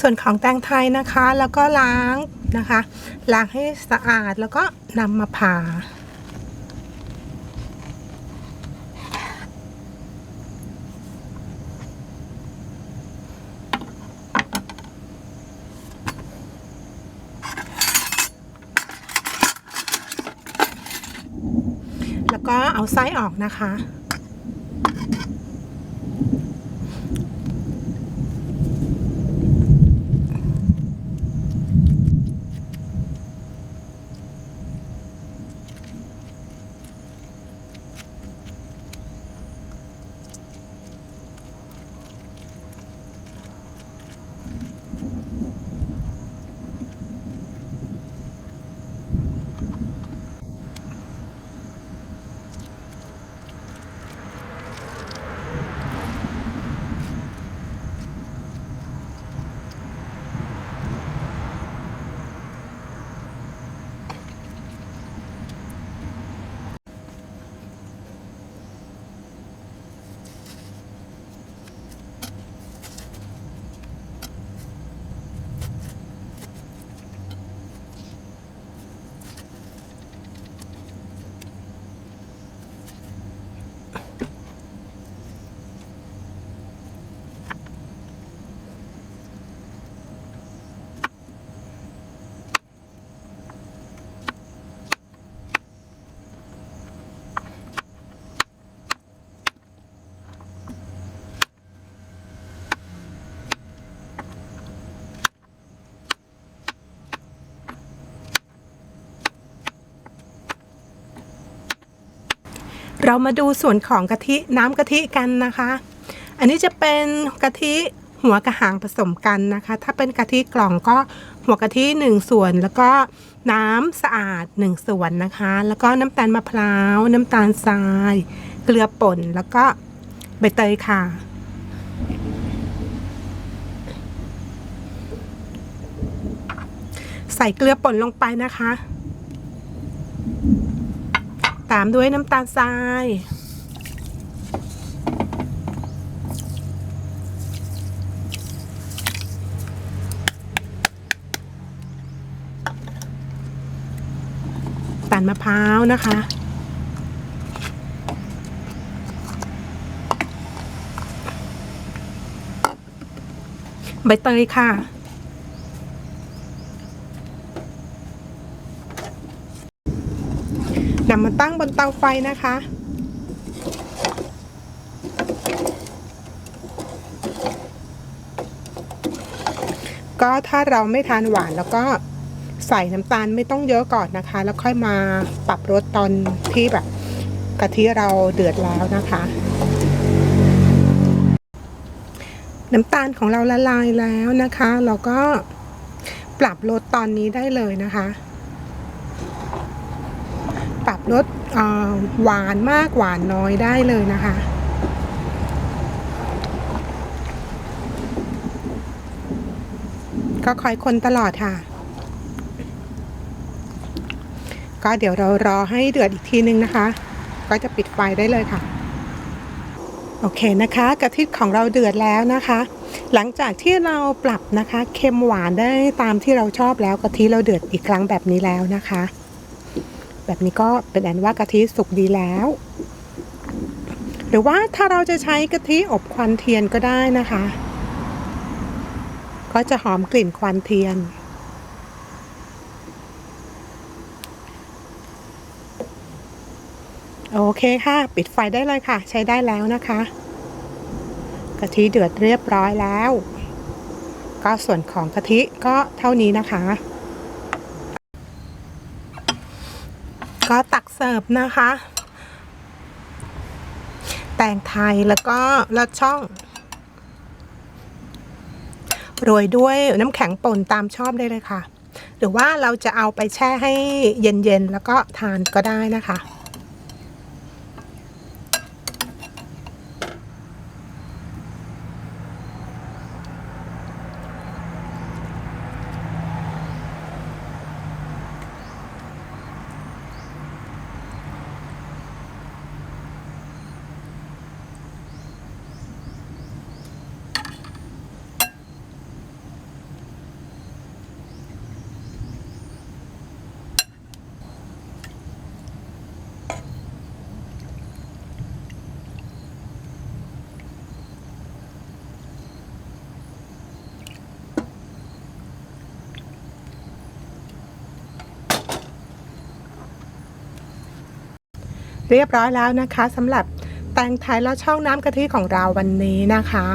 ส่วนของแตงไทยนะคะ แล้วก็ล้างนะคะ ล้างให้สะอาดแล้วก็นำมาผ่าแล้วก็เอาไส้ออกนะคะ เรามาดูส่วนของกะทิน้ำกะทิกันนะคะ อันนี้จะเป็นกะทิหัวกระหางผสมกันนะคะ ถ้าเป็นกะทิกล่องก็หัวกะทิหนึ่งส่วน แล้วก็น้ำสะอาดหนึ่งส่วนนะคะ แล้วก็น้ำตาลมะพร้าว น้ำตาลทราย เกลือป่น แล้วก็ใบเตยค่ะ ใส่เกลือป่นลงไปนะคะ ตามด้วยน้ำตาลทรายตาลมะพร้าวนะคะ ใบเตยค่ะ นำมาตั้งบนเตาไฟนะคะ ก็ถ้าเราไม่ทานหวานแล้วก็ใส่น้ำตาลไม่ต้องเยอะก่อนนะคะ แล้วค่อยมาปรับรสตอนที่แบบกะทิเราเดือดแล้วนะคะ น้ำตาลของเราละลายแล้วนะคะ เราก็ปรับรสตอนนี้ได้เลยนะคะ ปรับรสหวานมากหวานน้อยได้เลยนะคะ ก็คอยคนตลอดค่ะ ก็เดี๋ยวเรารอให้เดือดอีกทีนึงนะคะ ก็จะปิดไฟได้เลยค่ะ โอเคนะคะกะทิของเราเดือดแล้วนะคะ หลังจากที่เราปรับนะคะ เค็มหวานได้ตามที่เราชอบแล้วกะทิเราเดือดอีกครั้งแบบนี้แล้วนะคะ แบบนี้ก็เป็นอันว่ากะทิสุกดีแล้ว หรือว่าถ้าเราจะใช้กะทิอบควันเทียนก็ได้นะคะ ก็จะหอมกลิ่นควันเทียน โอเคค่ะ ปิดไฟได้เลยค่ะ ใช้ได้แล้วนะคะ กะทิเดือดเรียบร้อยแล้ว ก็ส่วนของกะทิก็เท่านี้นะคะ ก็ตักเสิร์ฟนะคะ แตงไทยแล้วก็ลอดช่องโรยด้วยน้ำแข็งป่นตามชอบได้เลยค่ะ หรือว่าเราจะเอาไปแช่ให้เย็นๆ แล้วก็ทานก็ได้นะคะ เรียบร้อยแล้วนะคะสำหรับแตงไทยแล้วช่องน้ำกะทิของเราวันนี้นะคะ